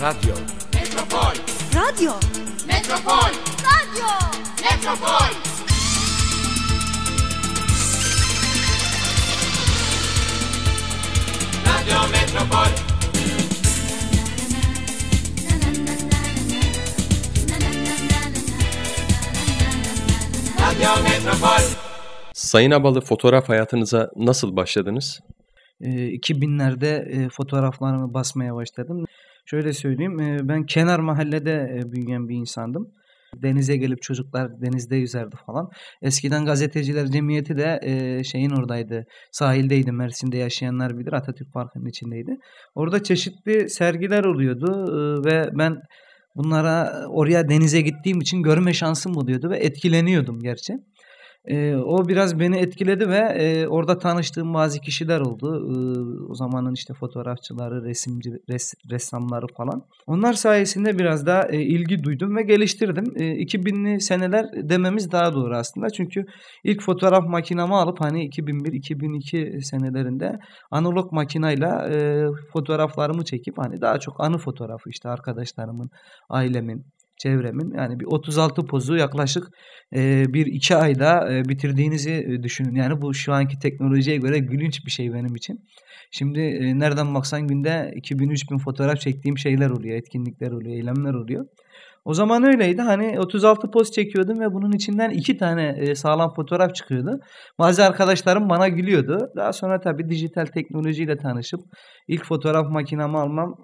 Radyo. Metropol. Radyo. Metropol. Radyo. Metropol. Radyo Metropol. Radyo Metropol. Sayın Abalı fotoğraf hayatınıza nasıl başladınız? E, 2000'lerde e, fotoğraflarımı basmaya başladım. Şöyle söyleyeyim, ben kenar mahallede büyüyen bir insandım. Denize gelip çocuklar denizde yüzerdi falan. Eskiden gazeteciler cemiyeti de şeyin oradaydı, sahildeydi. Mersin'de yaşayanlar bilir Atatürk Parkı'nın içindeydi. Orada çeşitli sergiler oluyordu ve ben bunlara oraya denize gittiğim için görme şansım oluyordu ve etkileniyordum gerçi. Ee, o biraz beni etkiledi ve e, orada tanıştığım bazı kişiler oldu. Ee, o zamanın işte fotoğrafçıları, resimci, res, ressamları falan. Onlar sayesinde biraz daha e, ilgi duydum ve geliştirdim. E, 2000'li seneler dememiz daha doğru aslında. Çünkü ilk fotoğraf makinamı alıp hani 2001-2002 senelerinde analog makinayla e, fotoğraflarımı çekip hani daha çok anı fotoğrafı işte arkadaşlarımın, ailemin, çevremin yani bir 36 pozu yaklaşık e, bir iki ayda e, bitirdiğinizi e, düşünün. Yani bu şu anki teknolojiye göre gülünç bir şey benim için. Şimdi e, nereden baksan günde 2000-3000 fotoğraf çektiğim şeyler oluyor, etkinlikler oluyor, eylemler oluyor. O zaman öyleydi. Hani 36 poz çekiyordum ve bunun içinden iki tane e, sağlam fotoğraf çıkıyordu. Bazı arkadaşlarım bana gülüyordu. Daha sonra tabii dijital teknolojiyle tanışıp ilk fotoğraf makinamı almam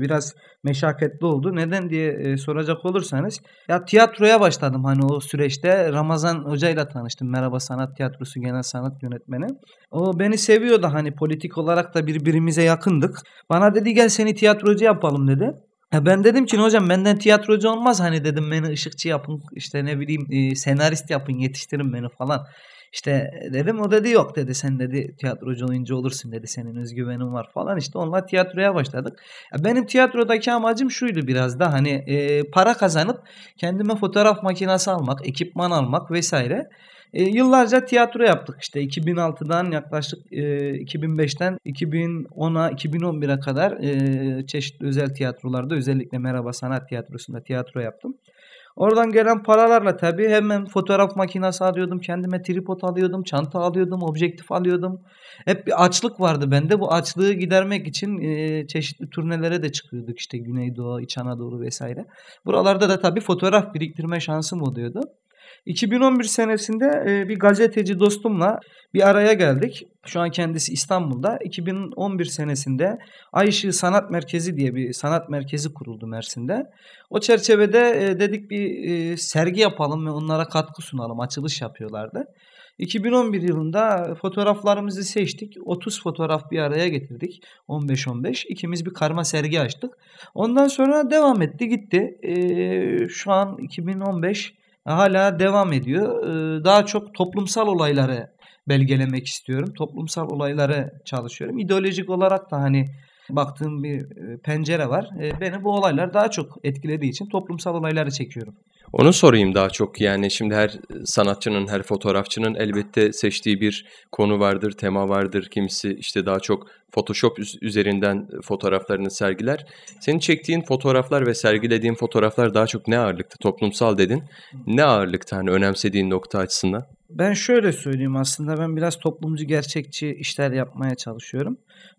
biraz meşakkatli oldu. Neden diye e, soracak olursanız ya tiyatroya başladım hani o süreçte Ramazan hocayla tanıştım. Merhaba Sanat Tiyatrosu Genel Sanat Yönetmeni. O beni seviyordu hani politik olarak da birbirimize yakındık. Bana dedi gel seni tiyatrocu yapalım dedi. Ben dedim ki hocam benden tiyatrocu olmaz hani dedim beni ışıkçı yapın işte ne bileyim e, senarist yapın yetiştirin beni falan. İşte dedim o dedi yok dedi sen dedi tiyatrocu oyuncu olursun dedi senin özgüvenin var falan işte onunla tiyatroya başladık. Benim tiyatrodaki amacım şuydu biraz da hani e, para kazanıp kendime fotoğraf makinesi almak, ekipman almak vesaire. E, yıllarca tiyatro yaptık işte 2006'dan yaklaşık e, 2005'ten 2010'a 2011'e kadar e, çeşitli özel tiyatrolarda özellikle Merhaba Sanat Tiyatrosu'nda tiyatro yaptım. Oradan gelen paralarla tabii hemen fotoğraf makinesi alıyordum. Kendime tripod alıyordum, çanta alıyordum, objektif alıyordum. Hep bir açlık vardı bende. Bu açlığı gidermek için e, çeşitli turnelere de çıkıyorduk. işte Güneydoğu, İç Anadolu vesaire. Buralarda da tabii fotoğraf biriktirme şansım oluyordu. 2011 senesinde e, bir gazeteci dostumla bir araya geldik. Şu an kendisi İstanbul'da. 2011 senesinde Ay Işığı Sanat Merkezi diye bir sanat merkezi kuruldu Mersin'de. O çerçevede e, dedik bir e, sergi yapalım ve onlara katkı sunalım. Açılış yapıyorlardı. 2011 yılında fotoğraflarımızı seçtik. 30 fotoğraf bir araya getirdik. 15-15. İkimiz bir karma sergi açtık. Ondan sonra devam etti gitti. Ee, şu an 2015 hala devam ediyor. Ee, daha çok toplumsal olayları belgelemek istiyorum. Toplumsal olayları çalışıyorum. İdeolojik olarak da hani baktığım bir e, pencere var. E, beni bu olaylar daha çok etkilediği için toplumsal olayları çekiyorum. Onu sorayım daha çok yani şimdi her sanatçının, her fotoğrafçının elbette seçtiği bir konu vardır, tema vardır. Kimisi işte daha çok Photoshop üzerinden fotoğraflarını sergiler. Senin çektiğin fotoğraflar ve sergilediğin fotoğraflar daha çok ne ağırlıkta? Toplumsal dedin. Ne ağırlıkta hani önemsediğin nokta açısından? Ben şöyle söyleyeyim aslında ben biraz toplumcu gerçekçi işler yapmaya çalışıyorum.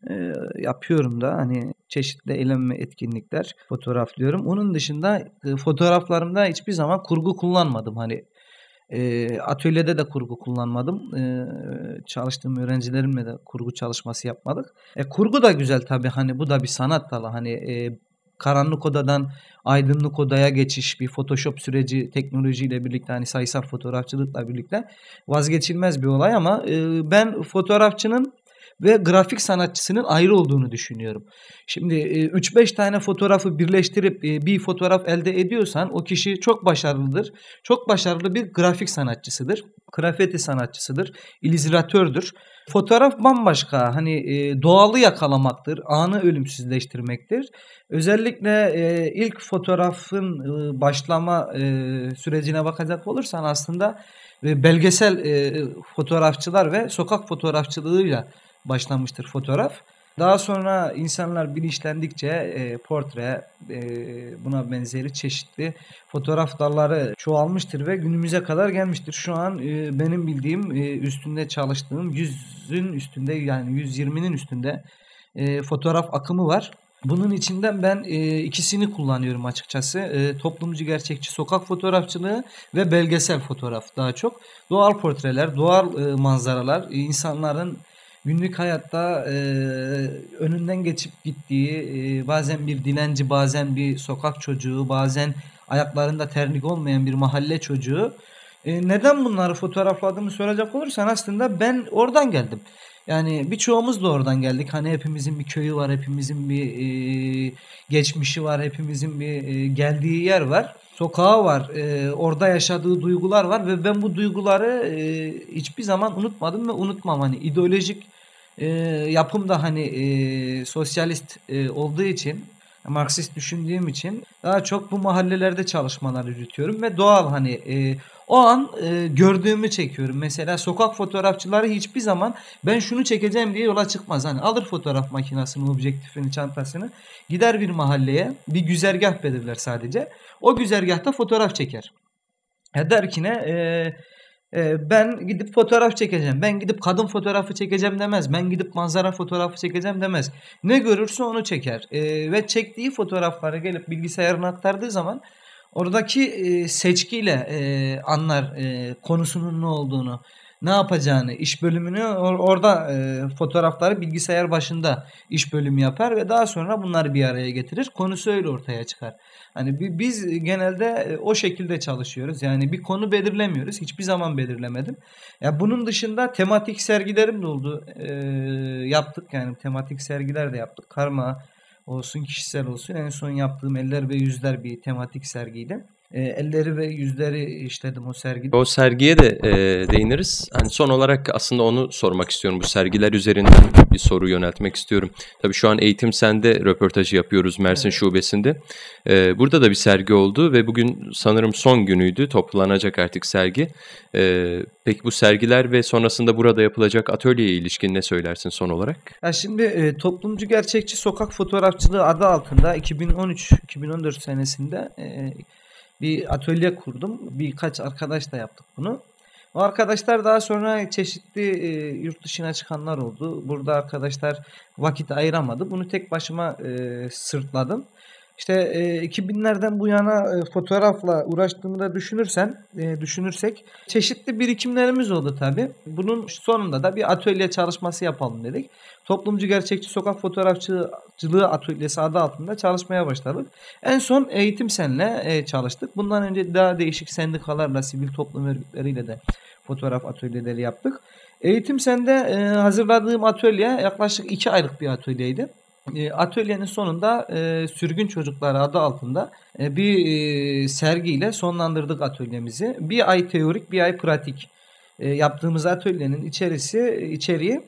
E, yapıyorum da hani çeşitli eylem ve etkinlikler fotoğraflıyorum. Onun dışında e, fotoğraflarımda hiçbir zaman kurgu kullanmadım. Hani e, atölyede de kurgu kullanmadım. E, çalıştığım öğrencilerimle de kurgu çalışması yapmadık. E, kurgu da güzel tabii hani bu da bir sanat dalı. Hani e, karanlık odadan aydınlık odaya geçiş, bir Photoshop süreci teknolojiyle birlikte hani sayısal fotoğrafçılıkla birlikte vazgeçilmez bir olay ama e, ben fotoğrafçının ve grafik sanatçısının ayrı olduğunu düşünüyorum. Şimdi 3-5 tane fotoğrafı birleştirip bir fotoğraf elde ediyorsan o kişi çok başarılıdır. Çok başarılı bir grafik sanatçısıdır. Grafiti sanatçısıdır. illüstratördür. Fotoğraf bambaşka. Hani doğalı yakalamaktır. Anı ölümsüzleştirmektir. Özellikle ilk fotoğrafın başlama sürecine bakacak olursan aslında belgesel fotoğrafçılar ve sokak fotoğrafçılığıyla başlamıştır fotoğraf. Daha sonra insanlar bilinçlendikçe e, portre, e, buna benzeri çeşitli fotoğraf dalları çoğalmıştır ve günümüze kadar gelmiştir. Şu an e, benim bildiğim e, üstünde çalıştığım 100'ün üstünde yani 120'nin üstünde e, fotoğraf akımı var. Bunun içinden ben e, ikisini kullanıyorum açıkçası. E, toplumcu gerçekçi sokak fotoğrafçılığı ve belgesel fotoğraf daha çok. Doğal portreler, doğal e, manzaralar, insanların günlük hayatta e, önünden geçip gittiği, e, bazen bir dilenci, bazen bir sokak çocuğu, bazen ayaklarında terlik olmayan bir mahalle çocuğu. E, neden bunları fotoğrafladığımı soracak olursan aslında ben oradan geldim. Yani birçoğumuz da oradan geldik. Hani hepimizin bir köyü var, hepimizin bir e, geçmişi var, hepimizin bir e, geldiği yer var. Sokağı var, e, orada yaşadığı duygular var ve ben bu duyguları e, hiçbir zaman unutmadım ve unutmam. Hani ideolojik e, yapım da hani e, sosyalist e, olduğu için Marksist düşündüğüm için daha çok bu mahallelerde çalışmalar yürütüyorum ve doğal hani e, o an e, gördüğümü çekiyorum. Mesela sokak fotoğrafçıları hiçbir zaman ben şunu çekeceğim diye yola çıkmaz. Hani alır fotoğraf makinesini, objektifini, çantasını gider bir mahalleye bir güzergah belirler sadece. O güzergahta fotoğraf çeker. Ya der ki ne? E, ben gidip fotoğraf çekeceğim. Ben gidip kadın fotoğrafı çekeceğim demez. Ben gidip manzara fotoğrafı çekeceğim demez. Ne görürse onu çeker. E, ve çektiği fotoğrafları gelip bilgisayarına aktardığı zaman oradaki e, seçkiyle e, anlar e, konusunun ne olduğunu, ne yapacağını, iş bölümünü or- orada e, fotoğrafları bilgisayar başında iş bölümü yapar ve daha sonra bunları bir araya getirir. Konusu öyle ortaya çıkar. Hani bi- biz genelde e, o şekilde çalışıyoruz. Yani bir konu belirlemiyoruz. Hiçbir zaman belirlemedim. Ya bunun dışında tematik sergilerim de oldu. E, yaptık yani tematik sergiler de yaptık. Karma olsun, kişisel olsun. En son yaptığım Eller ve Yüzler bir tematik sergiydi. E, elleri ve yüzleri işledim o sergide. O sergiye de e, değiniriz. Hani son olarak aslında onu sormak istiyorum. Bu sergiler üzerinden bir soru yöneltmek istiyorum. Tabii şu an Eğitim Sen'de röportajı yapıyoruz Mersin Evet. Şubesi'nde. E, burada da bir sergi oldu ve bugün sanırım son günüydü. Toplanacak artık sergi. E, peki bu sergiler ve sonrasında burada yapılacak atölyeye ilişkin ne söylersin son olarak? Ya şimdi e, toplumcu gerçekçi sokak fotoğrafçılığı adı altında 2013-2014 senesinde e, bir atölye kurdum. Birkaç arkadaş da yaptık bunu. O arkadaşlar daha sonra çeşitli e, yurt dışına çıkanlar oldu. Burada arkadaşlar vakit ayıramadı. Bunu tek başıma e, sırtladım. İşte e, 2000'lerden bu yana e, fotoğrafla uğraştığımı da düşünürsen, e, düşünürsek çeşitli birikimlerimiz oldu tabii. Bunun sonunda da bir atölye çalışması yapalım dedik. Toplumcu Gerçekçi Sokak Fotoğrafçılığı Atölyesi adı altında çalışmaya başladık. En son Eğitim Sen'le e, çalıştık. Bundan önce daha değişik sendikalarla, sivil toplum örgütleriyle de fotoğraf atölyeleri yaptık. Eğitim Sen'de e, hazırladığım atölye yaklaşık 2 aylık bir atölyeydi. E, atölyenin sonunda e, Sürgün Çocuklar adı altında e, bir e, sergiyle sonlandırdık atölyemizi. Bir ay teorik, bir ay pratik e, yaptığımız atölyenin içerisi içeriği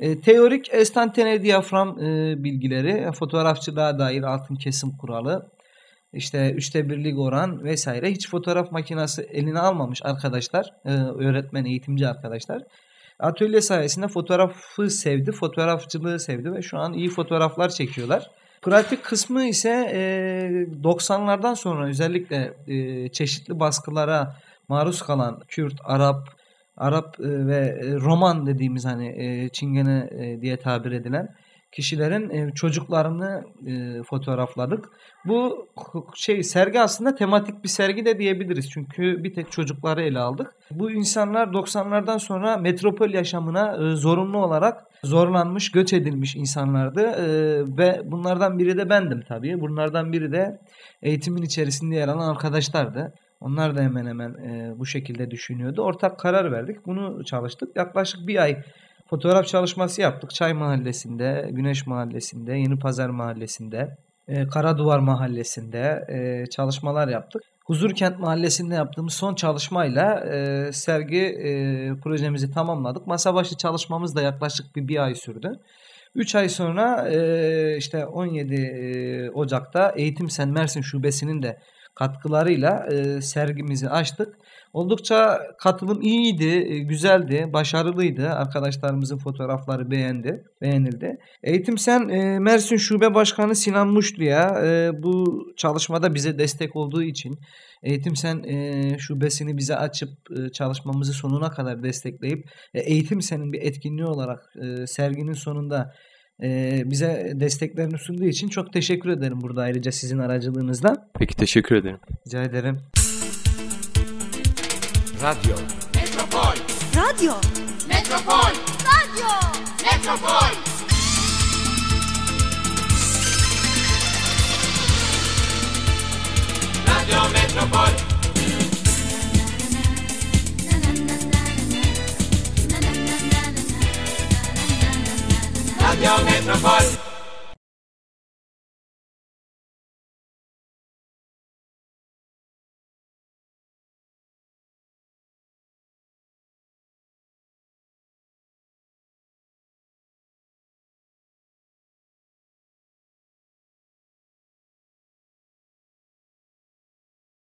e, teorik estantane diyafram e, bilgileri, fotoğrafçılığa dair altın kesim kuralı, işte üçte birlik oran vesaire. Hiç fotoğraf makinesi eline almamış arkadaşlar, e, öğretmen, eğitimci arkadaşlar. Atölye sayesinde fotoğrafı sevdi, fotoğrafçılığı sevdi ve şu an iyi fotoğraflar çekiyorlar. Pratik kısmı ise e, 90'lardan sonra özellikle e, çeşitli baskılara maruz kalan Kürt, Arap, Arap e, ve e, Roman dediğimiz hani e, Çingene e, diye tabir edilen kişilerin çocuklarını fotoğrafladık. Bu şey sergi aslında tematik bir sergi de diyebiliriz. Çünkü bir tek çocukları ele aldık. Bu insanlar 90'lardan sonra metropol yaşamına zorunlu olarak zorlanmış, göç edilmiş insanlardı. Ve bunlardan biri de bendim tabii. Bunlardan biri de eğitimin içerisinde yer alan arkadaşlardı. Onlar da hemen hemen bu şekilde düşünüyordu. Ortak karar verdik. Bunu çalıştık. Yaklaşık bir ay fotoğraf çalışması yaptık. Çay Mahallesi'nde, Güneş Mahallesi'nde, Yeni Pazar Mahallesi'nde, e, Karaduvar Mahallesi'nde e, çalışmalar yaptık. Huzurkent Mahallesi'nde yaptığımız son çalışmayla e, sergi e, projemizi tamamladık. Masa başı çalışmamız da yaklaşık bir, bir ay sürdü. 3 ay sonra e, işte 17 e, Ocak'ta Eğitim Sen Mersin Şubesi'nin de katkılarıyla e, sergimizi açtık. Oldukça katılım iyiydi, e, güzeldi, başarılıydı. Arkadaşlarımızın fotoğrafları beğendi, beğenildi. Eğitim Sen e, Mersin Şube Başkanı Sinan Muşlu'ya e, bu çalışmada bize destek olduğu için Eğitim Sen şubesini bize açıp çalışmamızı sonuna kadar destekleyip Eğitim Sen'in bir etkinliği olarak serginin sonunda bize desteklerini sunduğu için çok teşekkür ederim burada ayrıca sizin aracılığınızla. Peki teşekkür ederim. Rica ederim. Radio. Metropol. Radio? Metropol. Radio? Metropol. Radio Metropol. Radio Metropol.